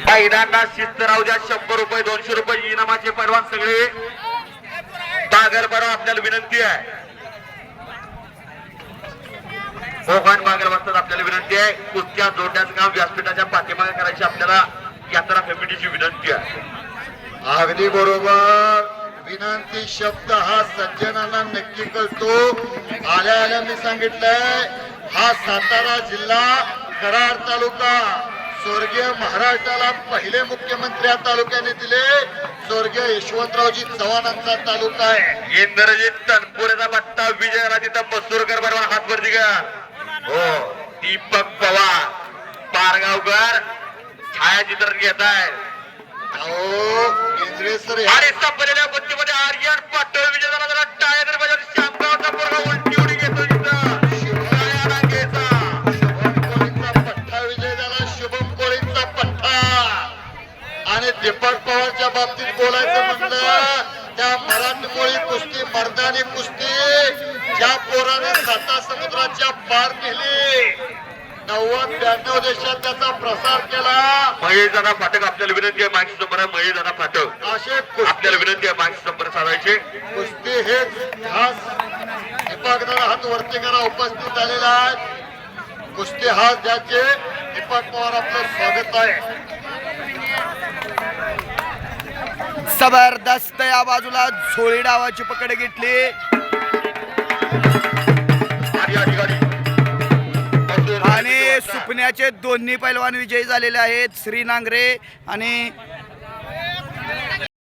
महिलांना शिस्त राहू द्या शंभर रुपये दोनशे रुपये इनामाचे परवान सगळे. बागर बरं आपल्याला विनंती आहे. मोहन बागर वाजतात आपल्याला विनंती आहे. कुस्त्या जोडण्याचं काम व्यासपीठाच्या पाठीमागे करायची आपल्याला यात्रा कमिटीची विनंती आहे. अगदी बरोबर. विनंती शब्द हा सज्जनांना नक्की कळतो. आल्या आल्या मी सांगितलंय हा सातारा जिल्हा कराड तालुका. स्वर्गीय महाराष्ट्राला पहिले मुख्यमंत्री या तालुक्याने दिले. स्वर्गीय यशवंतरावजी चव्हाणांचा तालुका आहे. इंद्रजित तनपुरेचा पट्टा विजयराजे मसूरकर बरोबर हात वरती का हो दीपक पवार पारगावकर छायाचित्रण घेत आहे अहो केंद्रे सर दीपक पवारच्या बाबतीत बोलायचं म्हणलं त्या मराठमोळी कुस्ती मर्दानी कुस्ती ज्या पोराने साता समुद्राच्या पार नेली नव्वद ब्याण्णव देशात त्याचा प्रसार केला. महेश दादा फाटक आपल्याला विनंती आहे समोर आहे महेश दादा फाटक असे आपल्याला विनंती आहे मागची समोर साधायचे. कुस्ती हेच खास दीपक दादा हात वरती करा उपस्थित झालेला आहे. कुस्ती हाच ज्याचे दीपक पवार आपलं स्वागत आहे. जबरदस्त या बाजूला झोळी डावाची पकड घेतली. आणि सुपण्याचे दोन्ही पैलवान विजयी झालेले आहेत. श्री नांगरे आणि